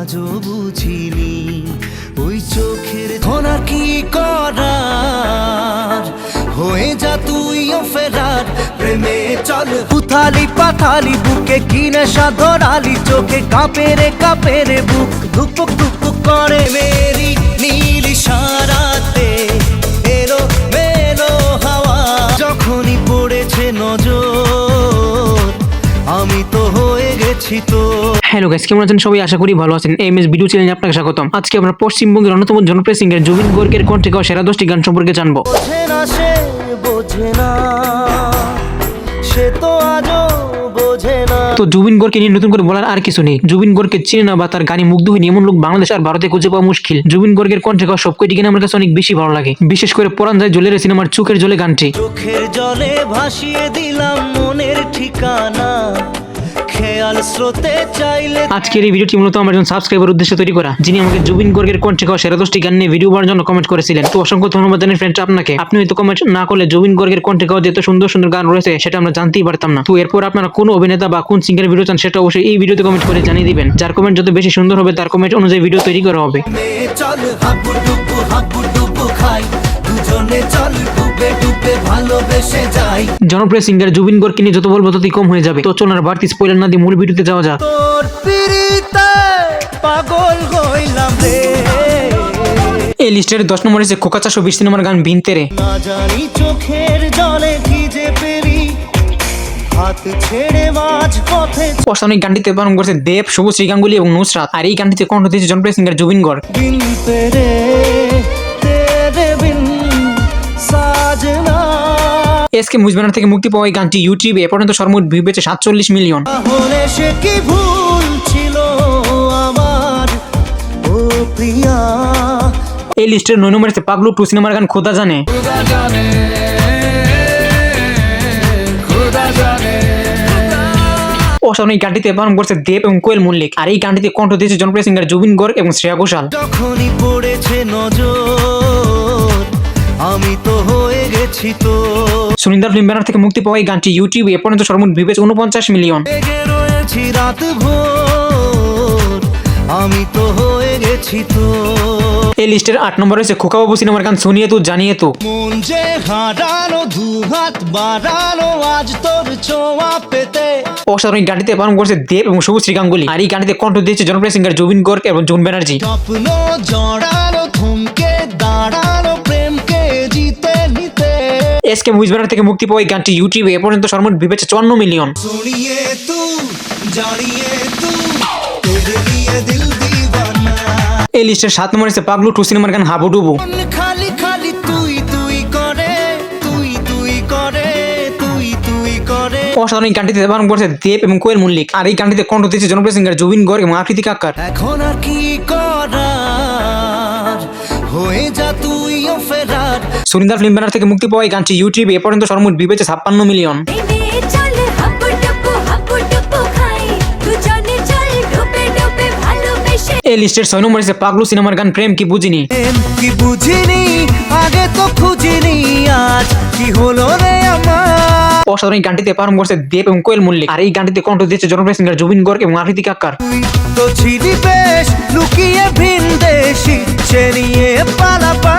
আজও বুঝিনি। ওই চোখের ধনা কি করার? হয়ে যা তুইও ফেরার। প্রেমে চল পুথালি পাথালি, বুকে কিনে সাধরালি চোখে কাপেরে কাপেরে বুক। ধুপুক ধুপুক করে। মেরি নীল সারাতে হয়ে হ্যালো গাইস কেমন আছেন সবাই? আশা করি ভালো আছেন। এম এস ভিডিও চ্যানেলে আপনাকে স্বাগতম। আজকে আমরা পশ্চিমবঙ্গের অন্যতম জনপ্রিয় সিঙ্গার জুবিন গর্গের কণ্ঠে গাওয়া সেরা দশটি গান সম্পর্কে জানব। বোঝে না সে বোঝে না। সে তো আজও বোঝে না। তো জুবিন গর্গকে নিয়ে নতুন করে বলার আর কিছু নেই। জুবিন গর্গকে চিনে না বা তার গানে মুগ্ধ হয়নি এমন লোক বাংলাদেশ আর ভারতে খুঁজে পাওয়া মুশকিল। জুবিন গর্গের কণ্ঠে গাওয়া সব কয়টি গান আমার কাছে অনেক বেশি ভালো লাগে। বিশেষ করে পরান যায় জলের সিনেমার চোখের জলে গানটি। চোখের জলে ভাসিয়ে দিলাম মনের ঠিকানা। খেয়াল স্রোতে চাইলে আজকের এই ভিডিওটি মূলত আমার একজন সাবস্ক্রাইবার উদ্দেশ্যে তৈরি করা। যিনি আমাকে জুবিন গর্গের কণ্ঠে গাওয়া সেরা দশটি গান নিয়ে ভিডিও বানানোর জন্য কমেন্ট করেছিলেন। তো অসংখ্য ধন্যবাদ জানাই ফ্রেন্ডস আপনাকে। আপনি হয়তো কমেন্ট না করলে জুবিন গর্গের কণ্ঠে গাওয়া যেত সুন্দর সুন্দর গান রয়েছে সেটা আমরা জানতেই পারতাম না। তো এরপর আপনারা কোন অভিনেতা বা কোন সিঙ্গার ভিডিও চান সেটা অবশ্যই এই ভিডিওতে কমেন্ট করে জানিয়ে দিবেন। যার কমেন্ট যত বেশি সুন্দর হবে তার কমেন্ট অনুযায়ী ভিডিও তৈরি করা হবে। চল হাবু ডুবু হাবু ডুবু খাই। দুজনে চল ডুবে ডুবে ভালোবেসে যাই জনপ্রিয় সিঙ্গার জুবিন গর্গকে নিয়ে যত বলব ততই কম হয়ে যাবে। তো চলুন আর বাড়তি স্পয়লার না দিয়ে মূল ভিডিওতে যাওয়া যাক। তোর পাগল হইলাম রে। এই লিস্টের দশ নম্বরে আছে খোকা চারশো বিশ সিনেমার গান ভিনতেরে না জানি চোখের জলে কি যে পেরি। হাত ছেড়ে মাঝ পথে অসামরিক গানটিতে পালন করছে দেব শুভশ্রী গাঙ্গুলি এবং নুসরাত। আর এই গানটিতে কণ্ঠ দিয়েছে জনপ্রিয় singer Zubeen Garg. S K মুজবানার থেকে মুক্তি পাওয়া এই গানটি ইউটিউবে এ পর্যন্ত সর্বমোট ভিউ পেয়েছে সাতচল্লিশ মিলিয়ন তাহলে ভুল ছিল আমার? ও প্রিয়া। এই লিস্টের নয় নম্বরে আছে পাগলু টু সিনেমার গান খোদা জানে। অসামরিক গানটিতে পালন করছে দেব এবং কোয়েল মল্লিক। আর এই গানটিতে কণ্ঠ দিয়েছে জনপ্রিয় সিঙ্গার জুবিন গর্গ এবং শ্রেয়া ঘোষাল। যখনই পড়েছে নজর আমি তো হয়ে গেছি তো। সুনিন্দার ফিল্ম ব্যানার থেকে মুক্তি পাওয়া এই গানটি ইউটিউবে এ পর্যন্ত সর্বমোট পেয়েছে উনপঞ্চাশ মিলিয়ন। রয়েছি রাত ভোর আমি তো হয়ে গেছি তো। এই লিস্টের আট নম্বরে আছে খোকাবাবু সিনেমার গান শুনিয়ে তো জানিয়ে তো। মন যে হারানো দু হাত বাড়ানো আজ তোর ছোঁয়া পেতে। অসাধারণ গানটিতে পালন করছে দেব এবং শুভশ্রী গাঙ্গুলি আর এই গানটিতে কণ্ঠ দিয়েছে জনপ্রিয় সিঙ্গার জুবিন গর্গ এবং জুন ব্যানার্জি। স্বপ্ন জড়ানো থমকে নিতে এসকে মুভিজ ব্যানার থেকে মুক্তি পাওয়া এই গানটি ইউটিউবে এ পর্যন্ত সর্বমোট বিবেচে চুয়ান্ন মিলিয়ন। এই লিস্টের সাত নম্বর হচ্ছে পাগলু টু সিনেমার গান হাবুডুবু। খালি করে তুই তুই করে অসাধারণ এই গানটিতে ধারণ করছে দেব এবং কোয়েল মল্লিক। আর এই গানটিতে কণ্ঠ দিয়েছে জনপ্রিয় সিঙ্গার জুবিন গর্গ এবং আকৃতি কাকার এখন আর কি করা সুরিন্দার ফিল্ম ব্যানার থেকে মুক্তি পাওয়া এই গানটি ইউটিউবে এ পর্যন্ত সর্বমোট ভিউ পেয়েছে ছাপ্পান্ন মিলিয়ন। এই লিস্টের ছয় নম্বর আছে পাগলু সিনেমার গান প্রেম কি বুঝিনি? প্রেম কি বুঝিনি? আগে তো খুঁজিনি আজ কি হলো অসাধারণ এই গানটিতে পালন করছে দেব এবং কোয়েল মল্লিক। আর এই গানটিতে কণ্ঠ দিয়েছে জনপ্রিয় সিঙ্গার জুবিন গর্গ এবং আকৃতি কাক্কার তো ছিলি বেশ লুকিয়ে ভিন দেশি সে পালাপা।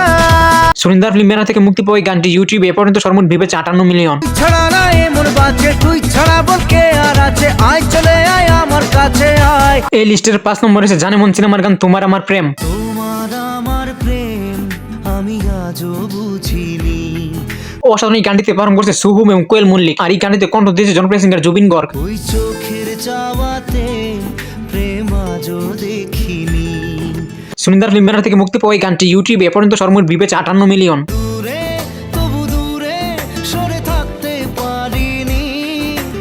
সুরিন্দার ফিল্ম ব্যানার থেকে মুক্তি পাওয়া এই গানটি ইউটিউবে এ পর্যন্ত সর্বমোট পেয়েছে আটান্ন মিলিয়ন। ছাড়া না এমন বাজে তুই ছাড়া বল কে আর আছে। আয় চলে আয় আমার কাছে আয়। এই লিস্টের পাঁচ নম্বরে আছে জানে মন সিনেমার গান তোমার আমার প্রেম। তোমার আমার প্রেম আমি আজও বুঝিনি। অসাধারণ এই গানটিতে পালন করছে সুহুম এবং কোয়েল মল্লিক। আর এই গানটিতে কণ্ঠ দিয়েছে জনপ্রিয় সিঙ্গার জুবিন গর্গ। ওই চোখের চাওয়াতে দেখিনি। সুনিন্দার ফিল্ম ব্যানার থেকে মুক্তি পাওয়া এই গানটি ইউটিউবে পর্যন্ত সর্বমোট পেয়েছে আটান্ন মিলিয়ন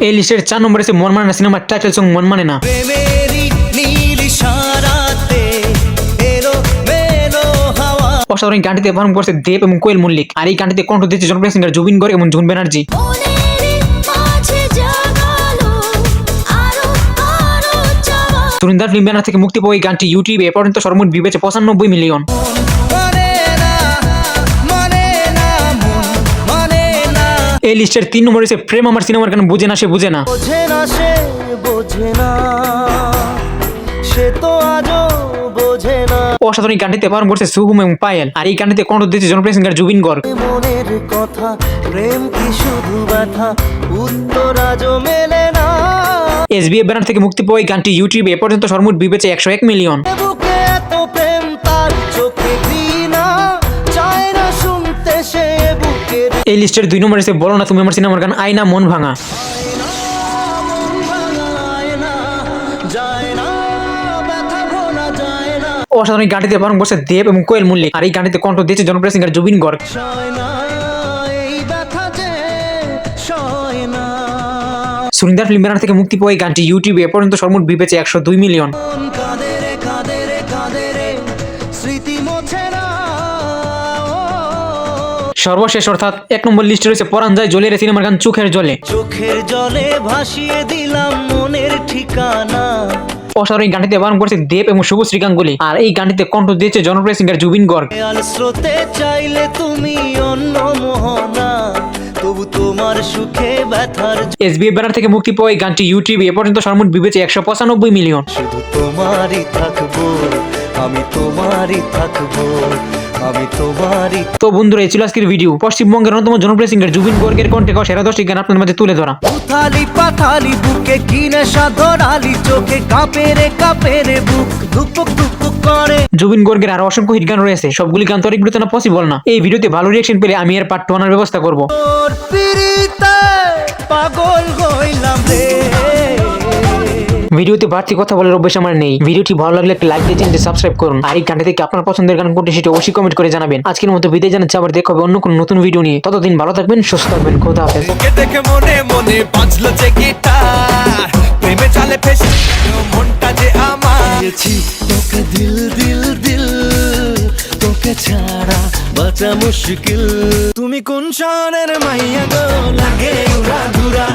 এই লিস্টের চার নম্বরে আছে মন মানে না সিনেমার টাইটেল সং মন মানে না অসাধারণ গানটিতে পালন করছে দেব এবং কোয়েল মল্লিক। আর এই গানটিতে কণ্ঠ দিয়েছে জনপ্রিয় সিঙ্গার জুবিন গর্গ এবং June Banerjee. Surinder film banner থেকে মুক্তি পাওয়া এই গানটি ইউটিউবে এ পর্যন্ত সর্বমোট পেয়েছে পঁচানব্বই মিলিয়ন এই লিস্টের তিন নম্বরে আছে প্রেম আমার সিনেমার গান বুঝে না, সে বুঝে না। অসাধারণ গানটিতে পালন করছে সুহুম এবং পায়েল। আর এই গানটিতে কণ্ঠ দিয়েছে জনপ্রিয় সিঙ্গার জুবিন গর্গ। মনের কথা প্রেম কি শুধু ব্যথা? উত্তর আজও মেলে না। এসবিএফ ব্যানার থেকে মুক্তি পাওয়া এই গানটি ইউটিউবে এ পর্যন্ত সর্বমোট বিবেচে একশো এক মিলিয়ন। এই লিস্টের দুই নম্বর এসে বলো না তুমি আমার সিনেমার গান আয়না মন ভাঙা। অসাধারণ গানটিতে পালন বসে দেব এবং কোয়েল মল্লিক। আর এই গানটিতে কণ্ঠ দিয়েছে জনপ্রিয় singer Zubeen Garg. Surinder film banner থেকে মুক্তি পাওয়া এই গানটি ইউটিউবে পর্যন্ত সর্বমোট বিবেচে একশো দুই মিলিয়ন। সর্বশেষ অর্থাৎ এক নম্বর লিস্টে রয়েছে পরান যায় জলের সিনেমার গান চোখের জলে। চোখের জলে ভাসিয়ে দিলাম মনের ঠিকানা। অসাধারণ এই গানটিতে বারণ করেছে দেব এবং শুভ শ্রীকাঙ্গুলি আর এই গানটিতে কণ্ঠ দিয়েছে জনপ্রিয় সিঙ্গার জুবিন গর্গ। শ্রোতে চাইলে তুমি অন্য মোহনা তবু তোমার সুখে ব্যথার এসবিএফ ব্যানার থেকে মুক্তি পাওয়া এই গানটি ইউটিউবে এ পর্যন্ত সর্বমোট বিবেচে একশো পঁচানব্বই মিলিয়ন। শুধু তোমারই থাকব আমি তোমারই থাকব। আমি তোমারই তো বন্ধুরা এই ছিল আজকের ভিডিও পশ্চিমবঙ্গের অন্যতম জনপ্রিয় সিঙ্গার জুবিন গর্গের কণ্ঠে সেরা দশটি গান আপনাদের মাঝে তুলে ধরা। উথালি পাথালি বুকে কি নেশা ধরালি? চোখে কাঁপে রে কাঁপে রে বুক। ধুপুক ধুপুক করে। জুবিন গর্গের আরও অসংখ্য হিট গান রয়েছে। সবগুলি গান তো আর না পসিবল না। এই ভিডিওতে ভালো রিয়েকশন পেলে আমি এর পার্ট টু আনার ব্যবস্থা করব। পাগল হইলাম রে। ভিডিওতে বাড়তি কথা বলার অভ্যেস আমার নেই। ভিডিওটি ভালো লাগলে একটা লাইক দিয়ে চ্যানেলটি সাবস্ক্রাইব করুন। আর এই গানটি থেকে আপনার পছন্দের গান কোনটি সেটা অবশ্যই কমেন্ট করে জানাবেন। আজকের মতো বিদায় জানাচ্ছি আবার দেখা হবে অন্য কোনো নতুন ভিডিও নিয়ে। ততদিন ভালো থাকবেন সুস্থ থাকবেন খোদা হাফেজ। দেখে মনে মনে বাজলো যে গিটার প্রেমে জালে ফেসে মনটা যে আমার। তোকে দিল দিল দিল। তোকে ছাড়া বাঁচা মুশকিল। তুমি কোন শহরের মাইয়া গো? লাগে উড়া ঘুরা